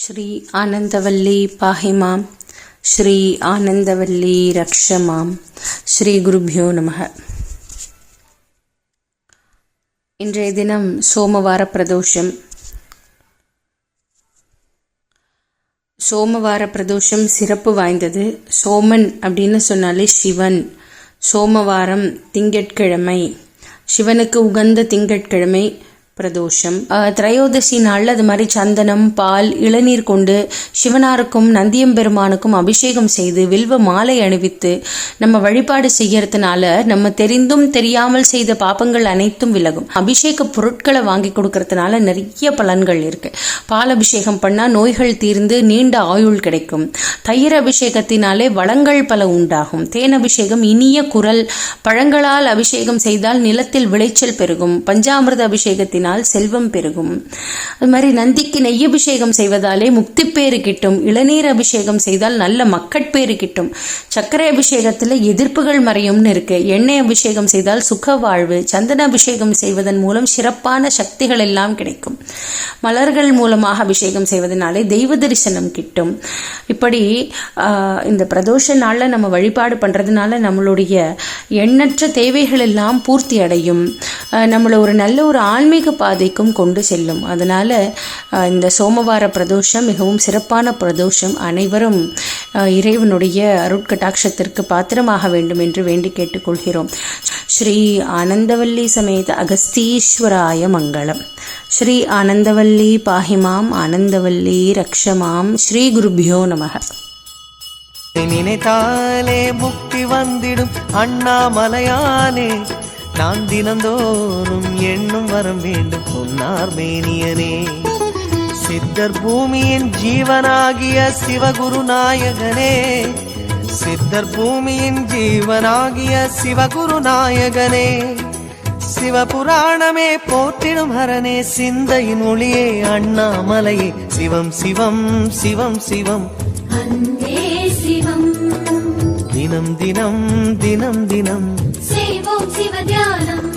ஸ்ரீ ஆனந்தவல்லி பாஹிமாம் ஸ்ரீ ஆனந்தவல்லி ரக்ஷமாம் ஸ்ரீ குருபியோ நமக இன்றைய தினம் சோமவார பிரதோஷம். சோமவார பிரதோஷம் சிறப்பு வாய்ந்தது. சோமன் அப்படின்னு சொன்னாலே சிவன். சோமவாரம் திங்கட்கிழமை. சிவனுக்கு உகந்த திங்கட்கிழமை. பிரதோஷம். திரையோதசி நாளில் அது மாதிரி சந்தனம் பால் இளநீர் கொண்டு சிவனாருக்கும் நந்தியம்பெருமானுக்கும் அபிஷேகம் செய்து வில்வ மாலை அணிவித்து நம்ம வழிபாடு செய்யறதுனால நம்ம தெரிந்தும் தெரியாமல் செய்த பாப்பங்கள் அனைத்தும் விலகும். அபிஷேக பொருட்களை வாங்கி கொடுக்கறதுனால நிறைய பலன்கள் இருக்கு. பால் அபிஷேகம் பண்ணால் நோய்கள் தீர்ந்து நீண்ட ஆயுள் கிடைக்கும். தயிர் அபிஷேகத்தினாலே வளங்கள் பல உண்டாகும். தேன் அபிஷேகம் இனிய குரல் பழங்களால் அபிஷேகம் செய்தால் நிலத்தில் விளைச்சல் பெருகும். பஞ்சாமிர்த அபிஷேகத்தினால் செல்வம் பெருகும். அது மாதிரி நந்திக்கு நெய் அபிஷேகம் செய்வதாலே முக்தி பேறு கிட்டும். இளநீர் அபிஷேகம் செய்தால் நல்ல மக்கட்பேறு கிட்டும். சர்க்கரை அபிஷேகத்தில் எதிர்ப்புகள் மறையும்னு இருக்கு. எண்ணெய் அபிஷேகம் செய்தால் சுக வாழ்வு சந்தன அபிஷேகம் செய்வதன் மூலம் சிறப்பான சக்திகள் எல்லாம் கிடைக்கும். மலர்கள் மூலமாக அபிஷேகம் செய்வதனாலே தெய்வ தரிசனம் கிட்டும். இப்படி ஆஹ், இந்த பிரதோஷ நாளில் நம்ம வழிபாடு பண்ணுறதுனால நம்மளுடைய எண்ணற்ற தேவைகள் எல்லாம் பூர்த்தி அடையும். நம்மளை ஒரு நல்ல ஒரு ஆன்மீக பாதைக்கும் கொண்டு செல்லும். அதனால இந்த சோமவார பிரதோஷம் மிகவும் சிறப்பான பிரதோஷம். அனைவரும் இறைவனுடைய அருட்கட்டாட்சத்திற்கு பாத்திரமாக வேண்டும் என்று வேண்டி கேட்டுக்கொள்கிறோம். ஸ்ரீ ஆனந்தவல்லி சமேத அகஸ்தீஸ்வராய மங்களம். ஸ்ரீ ஆனந்தவல்லி பாஹிமாம் ஆனந்தவல்லி ரக்ஷமாம் ஸ்ரீ குருபியோ நமக. நினைத்தாலே முக்தி வந்திடும் அண்ணாமலையானே. நான் தினந்தோறும் எண்ணும் வரம் வேண்டும் பொன்னார் மேனியனே. சித்தர் பூமியின் ஜீவனாகிய சிவகுரு நாயகனே. சித்தர் பூமியின் ஜீவனாகிய சிவகுரு நாயகனே. சிவபுராணமே போற்றிடும் ஹரனே சிந்தையின் ஒளியே அண்ணாமலையே. சிவம் சிவம் சிவம் சிவம். அன்பே சிவம். தினம் தினம் தினம் தினம் செய்வோம் சிவ தியானம்